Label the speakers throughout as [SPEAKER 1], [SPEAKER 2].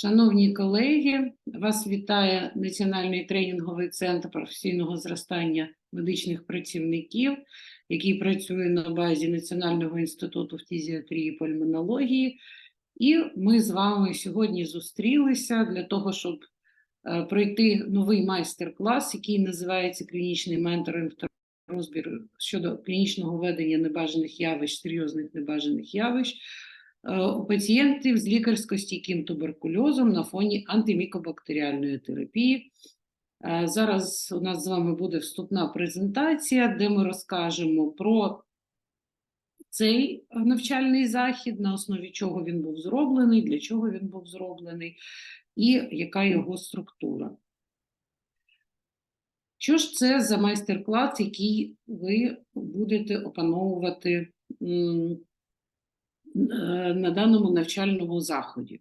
[SPEAKER 1] Шановні колеги, вас вітає Національний тренінговий центр професійного зростання медичних працівників, який працює на базі Національного інституту фтизіатрії і пульмонології. І ми з вами сьогодні зустрілися для того, щоб е, пройти новий майстер-клас, який називається Клінічний менторинг та розбір щодо клінічного ведення небажаних явищ, серйозних небажаних явищ у пацієнтів з лікарсько-стійким туберкульозом на фоні антимікобактеріальної терапії. Е, Зараз у нас з вами буде вступна презентація, де ми розкажемо про цей навчальний захід, на основі чого він був зроблений, для чого він був зроблений і яка його структура. Що ж це за майстер-клас, який ви будете опановувати е, на даному навчальному заході?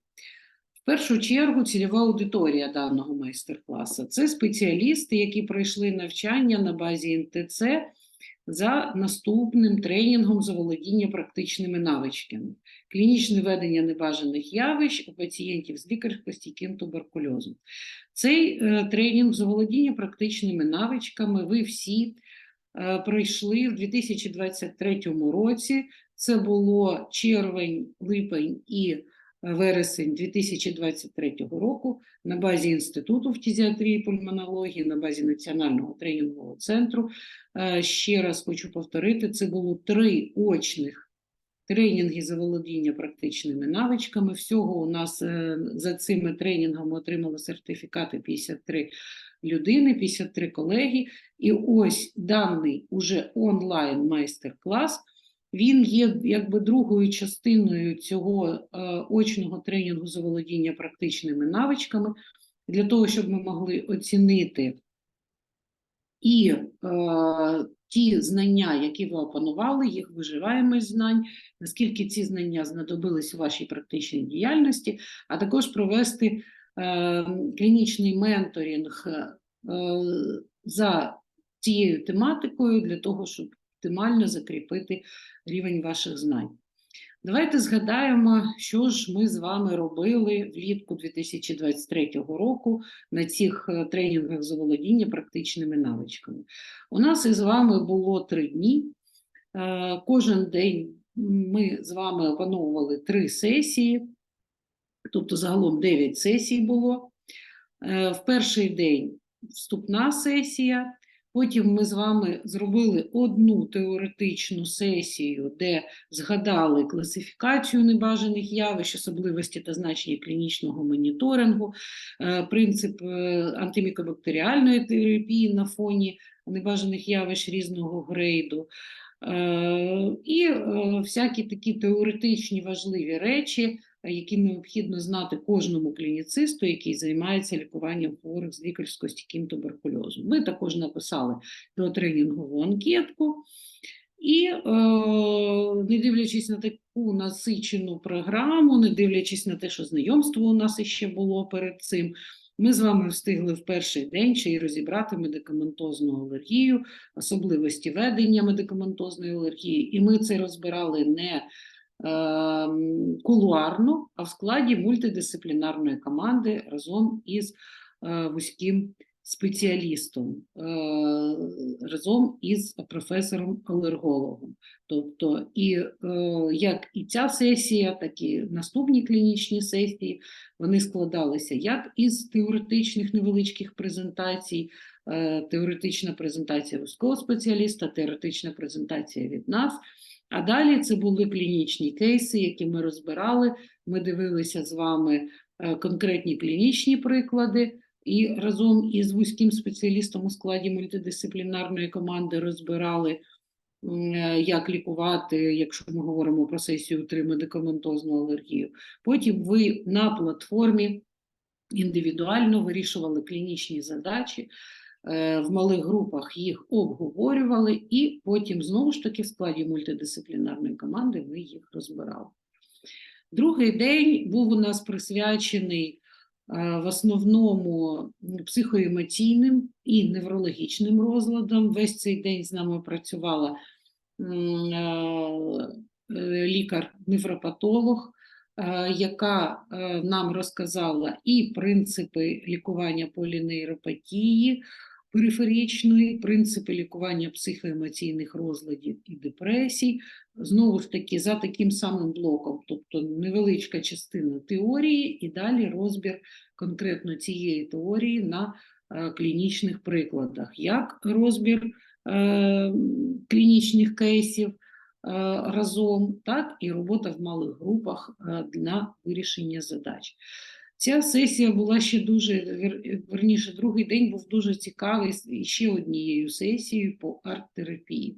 [SPEAKER 1] В першу чергу цільова аудиторія даного майстер-класу це спеціалісти, які пройшли навчання на базі НТЦ за наступним тренінгом заволодіння практичними навичками, клінічне ведення небажаних явищ у пацієнтів з лікарсько-стійким туберкульозом. Цей е, тренінг заволодіння практичними навичками ви всі е, пройшли в 2023 році. Це було червень, липень і вересень 2023 року на базі Інституту фтизіатрії і пульмонології, на базі Національного тренінгового центру. Е, Ще раз хочу повторити, це було три очних тренінги заволодіння практичними навичками. Всього у нас е, за цими тренінгами отримали сертифікати 53 людини, 53 колеги. І ось даний уже онлайн майстер-клас. Він є якби другою частиною цього е, очного тренінгу заволодіння практичними навичками, для того, щоб ми могли оцінити і е, ті знання, які ви опанували, їх виживаємость знань, наскільки ці знання знадобились у вашій практичній діяльності, а також провести е, клінічний менторинг е, за цією тематикою для того, щоб оптимально закріпити рівень ваших знань. Давайте згадаємо, що ж ми з вами робили влітку 2023 року на цих е, тренінгах заволодіння практичними навичками. У нас із вами було три дні. Е, Кожен день ми з вами опановували три сесії, тобто загалом 9 сесій було. Е, В перший день вступна сесія. Потім ми з вами зробили одну теоретичну сесію, де згадали класифікацію небажаних явищ, особливості та значення клінічного моніторингу, е, принцип е, антимікобактеріальної терапії на фоні небажаних явищ різного грейду. Е, І всякі такі теоретичні важливі речі, які необхідно знати кожному клініцисту, який займається лікуванням хворих з лікарсько-стійким туберкульозом. Ви також написали тренінгову анкетку. І, е, не дивлячись на таку насичену програму, не дивлячись на те, що знайомство у нас іще було перед цим, ми з вами встигли в перший день ще й розібрати медикаментозну алергію, особливості ведення медикаментозної алергії, і ми це розбирали не кулуарно, а в складі мультидисциплінарної команди разом із е, вузьким спеціалістом, е, разом із професором-алергологом. Тобто, і е, як і ця сесія, так і наступні клінічні сесії, вони складалися як із теоретичних невеличких презентацій, теоретична презентація вузького спеціаліста, теоретична презентація від нас. А далі це були клінічні кейси, які ми розбирали. Ми дивилися з вами е, конкретні клінічні приклади, і разом із вузьким спеціалістом у складі мультидисциплінарної команди розбирали, е, як лікувати, якщо ми говоримо про сесію 3 медикаментозну алергію. Потім ви на платформі індивідуально вирішували клінічні задачі. Е, в малих групах їх обговорювали, і потім знову ж таки в складі мультидисциплінарної команди ви їх розбирали. Другий день був у нас присвячений е, в основному психоемоційним і неврологічним розладам. Весь цей день з нами працювала е, лікар-невропатолог яка нам розказала і принципи лікування полінейропатії периферичної, принципи лікування психоемоційних розладів і депресій. Знову ж таки, за таким самим блоком, тобто невеличка частина теорії, і далі розбір конкретно цієї теорії на е, клінічних прикладах, як розбір е, клінічних кейсів е, разом, так і робота в малих групах для вирішення задач. Ця сесія була ще дуже верніше, другий день був дуже цікавий ще однією сесією по арт-терапії.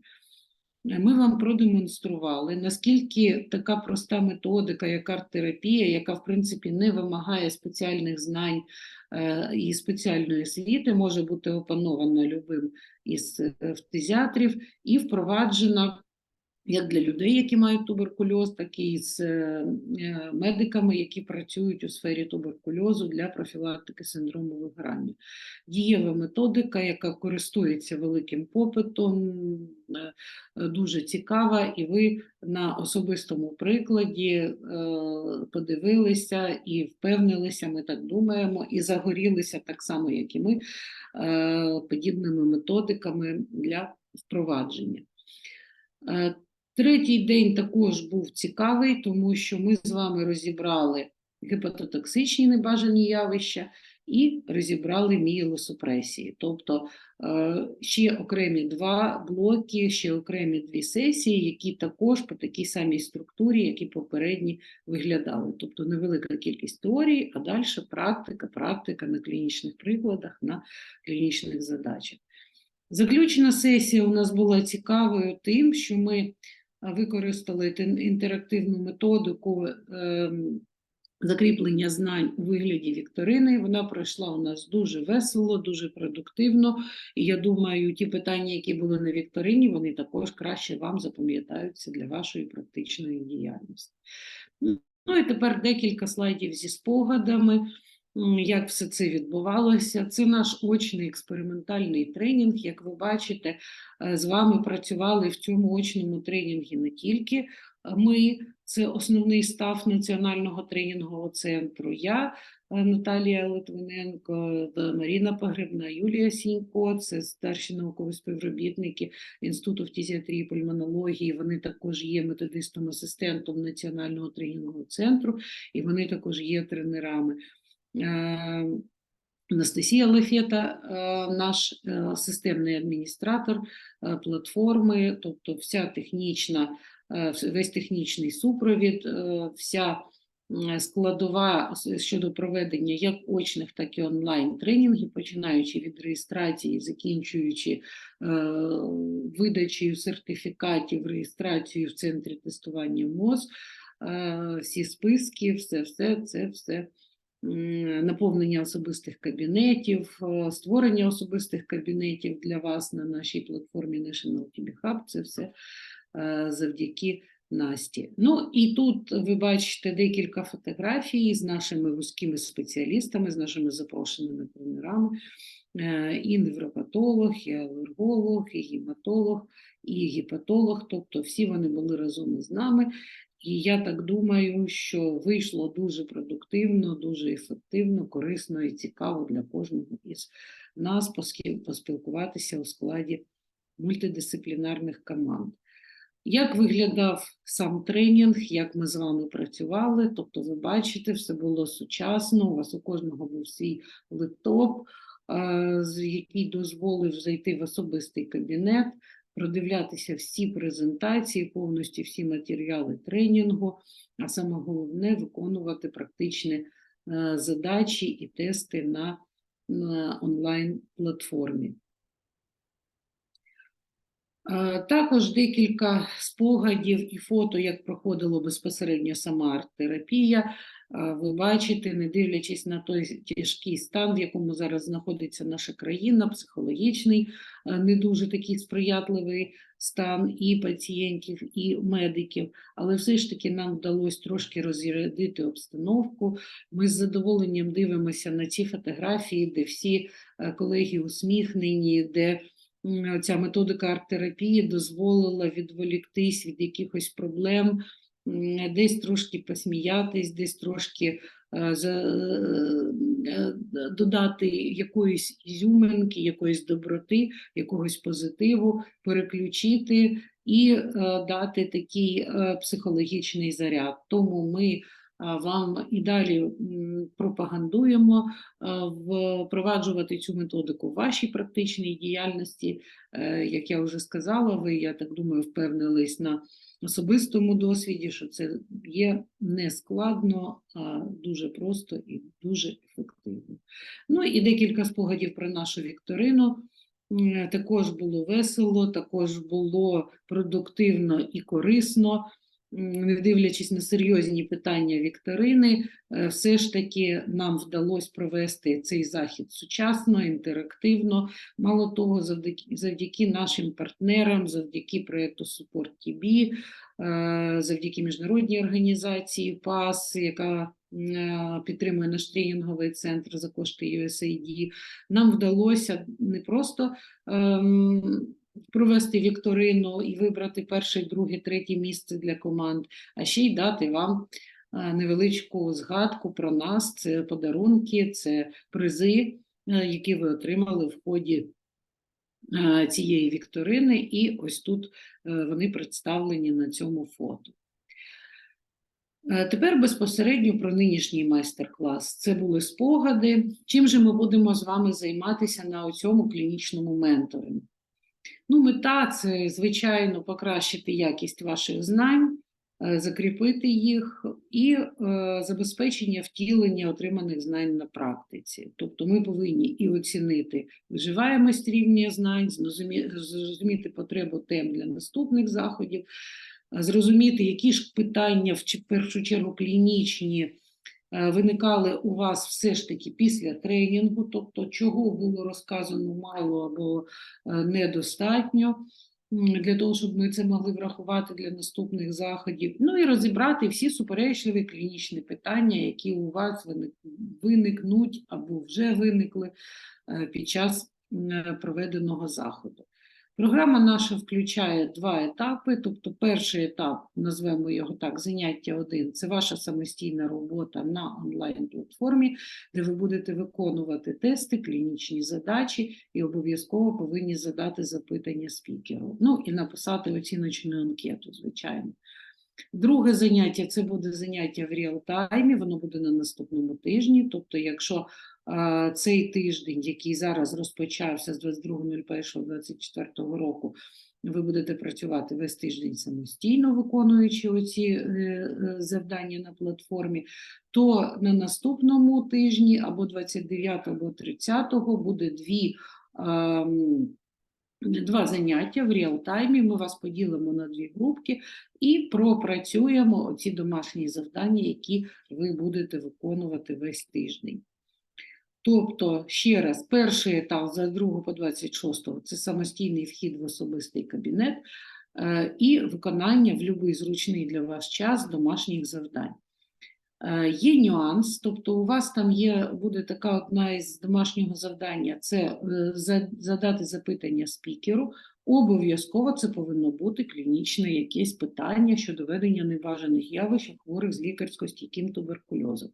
[SPEAKER 1] Ми вам продемонстрували, наскільки така проста методика, як арт-терапія, яка в принципі не вимагає спеціальних знань е, і спеціальної освіти, може бути опанована любим із е, фтизіатрів і впроваджена як для людей, які мають туберкульоз, так і з е, медиками, які працюють у сфері туберкульозу для профілактики синдрому вигорання. Дієва методика, яка користується великим попитом, е, дуже цікава, і ви на особистому прикладі е, подивилися і впевнилися, ми так думаємо, і загорілися так само, як і ми, подібними методиками для впровадження. Третій день також був цікавий, тому що ми з вами розібрали гепатотоксичні небажані явища і розібрали мієлосупресії. Тобто е, ще окремі два блоки, ще окремі дві сесії, які також по такій самій структурі, як і попередні виглядали. Тобто невелика кількість теорії, а далі практика, практика на клінічних прикладах, на клінічних задачах. Заключна сесія у нас була цікавою тим, що ми використали інтерактивну методику ем, закріплення знань у вигляді вікторини. Вона пройшла у нас дуже весело, дуже продуктивно. І я думаю, ті питання, які були на вікторині, вони також краще вам запам'ятаються для вашої практичної діяльності. Ну і тепер декілька слайдів зі спогадами як все це відбувалося. Це наш очний експериментальний тренінг. Як ви бачите, е, з вами працювали в цьому очному тренінгі не тільки е, ми, це основний став Національного тренінгового центру. Я, е, Наталія Литвиненко, Маріна Погребна, Юлія Сінько, це старші наукові співробітники Інституту фтизіатрії і пульмонології. Вони також є методистом-асистентом Національного тренінгового центру, і вони також є тренерами. Е, Анастасія Лефета, е, наш е, системний адміністратор платформи, тобто вся технічна, весь технічний супровід, вся складова щодо проведення як очних, так і онлайн тренінгів, починаючи від реєстрації, закінчуючи е, видачею сертифікатів, реєстрацією в центрі тестування МОЗ, е, всі списки, все, все, це все наповнення особистих кабінетів, е, створення особистих кабінетів для вас на нашій платформі National TB Hub. Це все е, завдяки Насті. Ну і тут ви бачите декілька фотографій з нашими вузькими спеціалістами, з нашими запрошеними тренерами. Е, І невропатолог, і алерголог, і гематолог, і гепатолог, тобто всі вони були разом із нами. І я так думаю, що вийшло дуже продуктивно, дуже ефективно, корисно і цікаво для кожного із нас поспілкуватися у складі мультидисциплінарних команд. Як виглядав сам тренінг, як ми з вами працювали? Тобто, ви бачите, все було сучасно, у вас у кожного був свій лептоп, е, який дозволив зайти в особистий кабінет, продивлятися всі презентації, повністю всі матеріали тренінгу, а саме головне виконувати практичні е, задачі і тести на, онлайн-платформі. Е, Також декілька спогадів і фото, як проходило безпосередньо сама арт-терапія. Е, Ви бачите, не дивлячись на той тяжкий стан, в якому зараз знаходиться наша країна, психологічний, е, не дуже такий сприятливий стан і пацієнтів, і медиків, але все ж таки нам вдалося трошки розрядити обстановку. Ми з задоволенням дивимося на ці фотографії, де всі е, колеги усміхнені, де ця методика арт-терапії дозволила відволіктись від якихось проблем, десь трошки посміятись, десь трошки е, е, додати якоїсь ізюминки, якоїсь доброти, якогось позитиву, переключити і е, дати такий е, психологічний заряд. Тому ми е, вам і далі пропагандуємо е, впроваджувати цю методику в вашій практичній діяльності. Е, Як я вже сказала, ви, я так думаю, впевнились на особистому досвіді, що це є не складно, а дуже просто і дуже ефективно. Ну і декілька спогадів про нашу вікторину. Також було весело, також було продуктивно і корисно. Не дивлячись на серйозні питання вікторини, е, все ж таки нам вдалося провести цей захід сучасно, інтерактивно. Мало того, завдяки, завдяки нашим партнерам, завдяки проєкту Support TB, завдяки міжнародній організації ПАС, яка е, підтримує наш тренінговий центр за кошти USAID, нам вдалося не просто ем, провести вікторину і вибрати перше, друге, третє місце для команд, а ще й дати вам е, невеличку згадку про нас. Це подарунки, це призи, е, які ви отримали в ході е, цієї вікторини, і ось тут вони представлені на цьому фото. Тепер безпосередньо про нинішній майстер-клас. Це були спогади. Чим же ми будемо з вами займатися на цьому клінічному менторингу? Ну, мета це, звичайно, покращити якість ваших знань, е, закріпити їх і е, забезпечення втілення отриманих знань на практиці. Тобто ми повинні і оцінити виживаємость рівня знань, зрозуміти потребу тем для наступних заходів, е, зрозуміти, які ж питання в першу чергу клінічні виникали у вас все ж таки після тренінгу, тобто чого було розказано мало або е, недостатньо, для того, щоб ми це могли врахувати для наступних заходів. Ну і розібрати всі суперечливі клінічні питання, які у вас виникнуть або вже виникли е, під час е, проведеного заходу. Програма наша включає два етапи. Тобто, перший етап, назвемо його так, заняття 1 – це ваша самостійна робота на онлайн-платформі, де ви будете виконувати тести, клінічні задачі і обов'язково повинні задати запитання спікеру. Ну і написати оціночну анкету, звичайно. Друге заняття це буде заняття в реал-таймі, воно буде на наступному тижні. Тобто, якщо е, цей тиждень, який зараз розпочався з 22.01.24 року, ви будете працювати весь тиждень самостійно, виконуючи оці е, е, завдання на платформі, то на наступному тижні або 29 або 30 буде дві. ем, Два заняття в реал-таймі. Ми вас поділимо на дві групки і пропрацюємо ці домашні завдання, які ви будете виконувати весь тиждень. Тобто, ще раз, перший етап за 2 по 26 це самостійний вхід в особистий кабінет е, і виконання в будь-який зручний для вас час домашніх завдань. Е, Є нюанс, тобто у вас там є, буде така одна із домашнього завдання, це е, задати запитання спікеру. Обов'язково це повинно бути клінічне якесь питання щодо ведення небажаних явищ у хворих з лікарсько-стійким туберкульозом.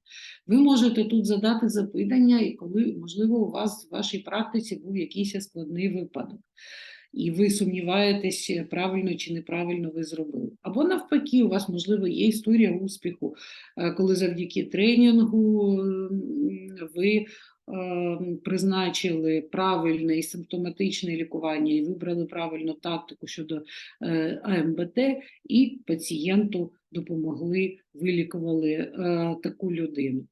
[SPEAKER 1] Ви можете тут задати запитання, і коли, можливо, у вас в вашій практиці був якийсь складний випадок і ви сумніваєтесь, правильно чи неправильно ви зробили. Або навпаки, у вас, можливо, є історія успіху, е, коли завдяки тренінгу ви е, призначили правильне і симптоматичне лікування і вибрали правильну тактику щодо е, АМБТ, і пацієнту допомогли, вилікували таку людину.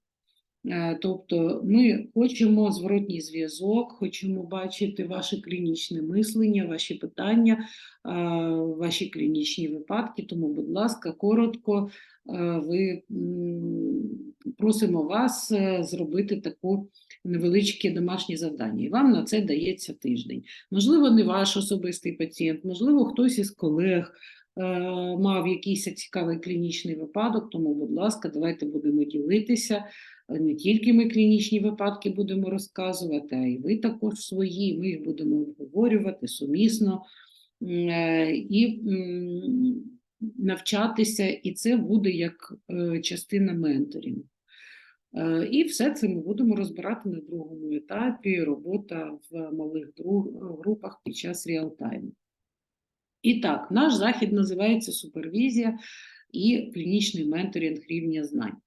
[SPEAKER 1] Е, Тобто ми хочемо зворотній зв'язок, хочемо бачити ваше клінічне мислення, ваші питання, е, ваші клінічні випадки. Тому, будь ласка, коротко, е, ви просимо вас зробити таку невеличке домашнє завдання. І вам на це дається тиждень. Можливо, не ваш особистий пацієнт, можливо, хтось із колег. Мав якийсь цікавий клінічний випадок, тому, будь ласка, давайте будемо ділитися не тільки ми клінічні випадки будемо розказувати, а й ви також свої. Ми їх будемо обговорювати сумісно. Е, І навчатися, і це буде як е, частина менторінгу. Е, І все це ми будемо розбирати на другому етапі робота в малих групах під час реалтайму. І так, наш захід називається супервізія і клінічний менторинг рівня знань.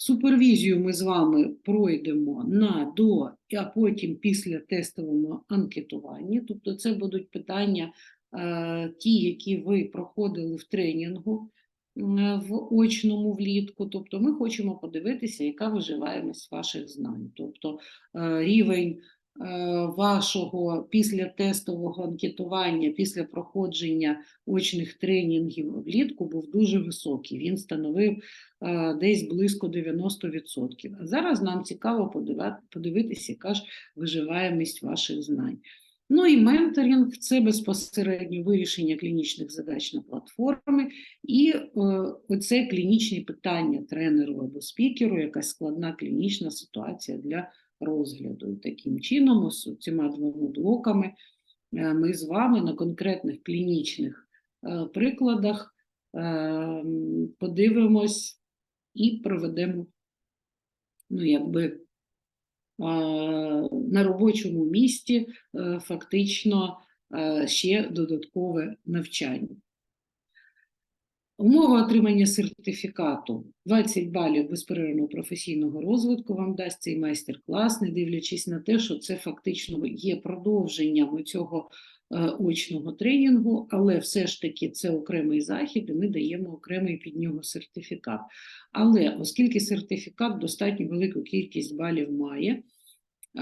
[SPEAKER 1] Супервізію ми з вами пройдемо на до, а потім після тестового анкетування. Тобто, це будуть питання, е, ті, які ви проходили в тренінгу е, в очному влітку. Тобто, ми хочемо подивитися, яка виживаємість ваших знань. Тобто е, рівень вашого після тестового анкетування, після проходження очних тренінгів влітку був дуже високий. Він становив е, десь близько 90%. А зараз нам цікаво подивитися, яка ж виживаємість ваших знань. Ну і менторинг це безпосередньо вирішення клінічних задач на платформі, і е, оце клінічні питання тренеру або спікеру, якась складна клінічна ситуація для розгляду. І таким чином, ось цими двома блоками е, ми з вами на конкретних клінічних е, прикладах е, подивимось і проведемо ну, якби, на робочому місці фактично ще додаткове навчання. Умова отримання сертифікату 20 балів безперервного професійного розвитку вам дасть цей майстер-клас, не дивлячись на те, що це фактично є продовженням цього е, очного тренінгу, але все ж таки це окремий захід, і ми даємо окремий під нього сертифікат. Але оскільки сертифікат достатньо велику кількість балів має,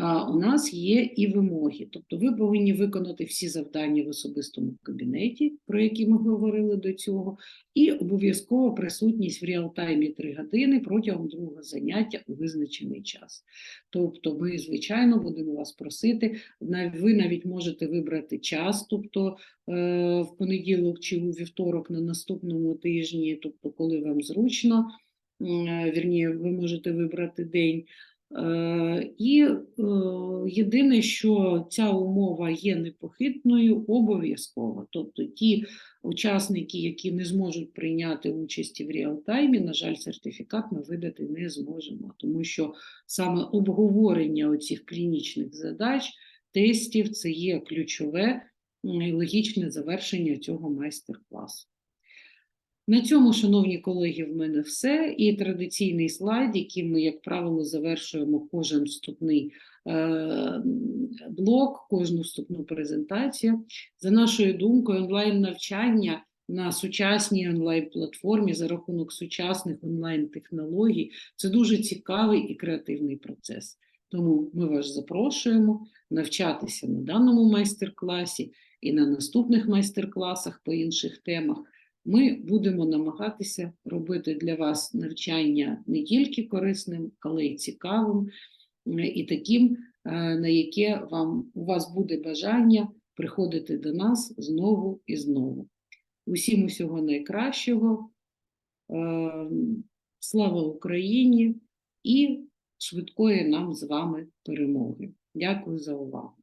[SPEAKER 1] у нас є і вимоги. Тобто ви повинні виконати всі завдання в особистому кабінеті, про які ми говорили до цього, і обов'язково присутність в реалтаймі 3 години протягом другого заняття у визначений час. Тобто, ми, звичайно, будемо вас просити, ви навіть можете вибрати час, тобто е, в понеділок чи у вівторок на наступному тижні, тобто, коли вам зручно, е, вірні, ви можете вибрати день. Е, І е, єдине, що ця умова є непохитною, обов'язково. Тобто ті учасники, які не зможуть прийняти участі в реалтаймі, на жаль, сертифікат ми видати не зможемо, тому що саме обговорення оцих клінічних задач, тестів це є ключове і логічне завершення цього майстер-класу. На цьому, шановні колеги, в мене все. І традиційний слайд, яким ми, як правило, завершуємо кожен вступний е, блок, кожну вступну презентацію. За нашою думкою, онлайн-навчання на сучасній онлайн-платформі за рахунок сучасних онлайн-технологій це дуже цікавий і креативний процес. Тому ми вас запрошуємо навчатися на даному майстер-класі і на наступних майстер-класах по інших темах ми будемо намагатися робити для вас навчання не тільки корисним, але й цікавим, е, і таким, е, на яке вам, у вас буде бажання приходити до нас знову і знову. Усім усього найкращого. Е, Слава Україні і швидкої нам з вами перемоги. Дякую за увагу.